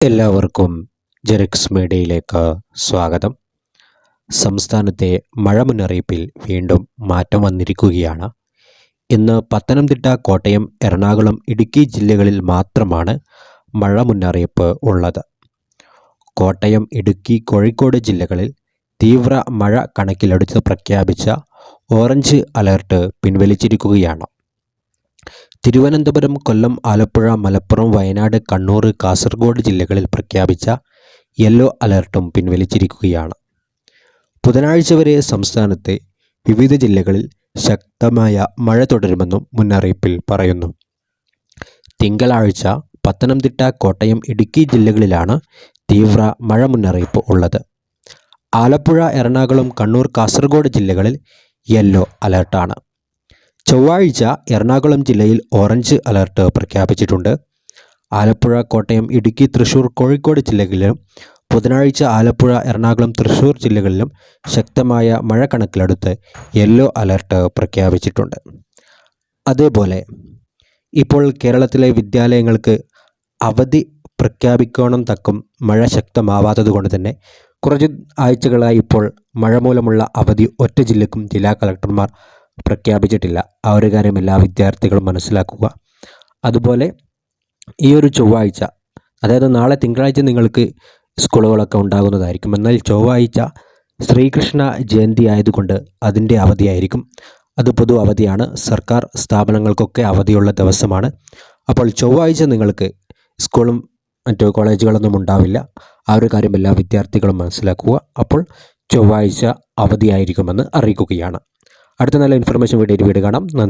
എല്ലാവർക്കും ജെറിക്സ് മീഡിയയിലേക്ക് സ്വാഗതം. സംസ്ഥാനത്തെ മഴ മുന്നറിയിപ്പിൽ വീണ്ടും മാറ്റം വന്നിരിക്കുകയാണ്. ഇന്ന് പത്തനംതിട്ട കോട്ടയം എറണാകുളം ഇടുക്കി ജില്ലകളിൽ മാത്രമാണ് മഴ മുന്നറിയിപ്പ് ഉള്ളത്. കോട്ടയം ഇടുക്കി കോഴിക്കോട് ജില്ലകളിൽ തീവ്ര മഴ കണക്കിലെടുത്ത് പ്രഖ്യാപിച്ച ഓറഞ്ച് അലർട്ട് പിൻവലിച്ചിരിക്കുകയാണ്. തിരുവനന്തപുരം കൊല്ലം ആലപ്പുഴ മലപ്പുറം വയനാട് കണ്ണൂർ കാസർഗോഡ് ജില്ലകളിൽ പ്രഖ്യാപിച്ച യെല്ലോ അലർട്ടും പിൻവലിച്ചിരിക്കുകയാണ്. ബുധനാഴ്ച വരെ സംസ്ഥാനത്തെ വിവിധ ജില്ലകളിൽ ശക്തമായ മഴ തുടരുമെന്നും മുന്നറിയിപ്പിൽ പറയുന്നു. തിങ്കളാഴ്ച പത്തനംതിട്ട കോട്ടയം ഇടുക്കി ജില്ലകളിലാണ് തീവ്ര മഴ മുന്നറിയിപ്പ് ഉള്ളത്. ആലപ്പുഴ എറണാകുളം കണ്ണൂർ കാസർഗോഡ് ജില്ലകളിൽ യെല്ലോ അലർട്ടാണ്. ചൊവ്വാഴ്ച എറണാകുളം ജില്ലയിൽ ഓറഞ്ച് അലർട്ട് പ്രഖ്യാപിച്ചിട്ടുണ്ട്. ആലപ്പുഴ കോട്ടയം ഇടുക്കി തൃശൂർ കോഴിക്കോട് ജില്ലകളിലും ബുധനാഴ്ച ആലപ്പുഴ എറണാകുളം തൃശൂർ ജില്ലകളിലും ശക്തമായ മഴ കണക്കിലെടുത്ത് യെല്ലോ അലർട്ട് പ്രഖ്യാപിച്ചിട്ടുണ്ട്. അതേപോലെ ഇപ്പോൾ കേരളത്തിലെ വിദ്യാലയങ്ങൾക്ക് അവധി പ്രഖ്യാപിക്കണം തക്കം മഴ ശക്തമാവാത്തത് കൊണ്ട് തന്നെ കുറച്ച് ആഴ്ചകളായി ഇപ്പോൾ മഴ മൂലമുള്ള അവധി ഒറ്റ ജില്ലക്കും ജില്ലാ കളക്ടർമാർ പ്രഖ്യാപിച്ചിട്ടില്ല. ആ ഒരു കാര്യം എല്ലാ വിദ്യാർത്ഥികളും മനസ്സിലാക്കുക. അതുപോലെ ഈ ഒരു ചൊവ്വാഴ്ച അതായത് നാളെ തിങ്കളാഴ്ച നിങ്ങൾക്ക് സ്കൂളുകളൊക്കെ ഉണ്ടാകുന്നതായിരിക്കും. എന്നാൽ ചൊവ്വാഴ്ച ശ്രീകൃഷ്ണ ജയന്തി ആയതുകൊണ്ട് അതിന്റെ അവധിയായിരിക്കും. അത് പൊതു അവധിയാണ്. സർക്കാർ സ്ഥാപനങ്ങൾക്കൊക്കെ അവധിയുള്ള ദിവസമാണ്. അപ്പോൾ ചൊവ്വാഴ്ച നിങ്ങൾക്ക് സ്കൂളും മറ്റു കോളേജുകളൊന്നും ഉണ്ടാവില്ല. ആ ഒരു കാര്യം എല്ലാ വിദ്യാർത്ഥികളും മനസ്സിലാക്കുക. അപ്പോൾ ചൊവ്വാഴ്ച അവധിയായിരിക്കുമെന്ന് അറിയിക്കുകയാണ്. അടുത്ത നല്ല ഇൻഫർമേഷൻ വീഡിയോയിൽ വീട് കാണാം. നന്ദി.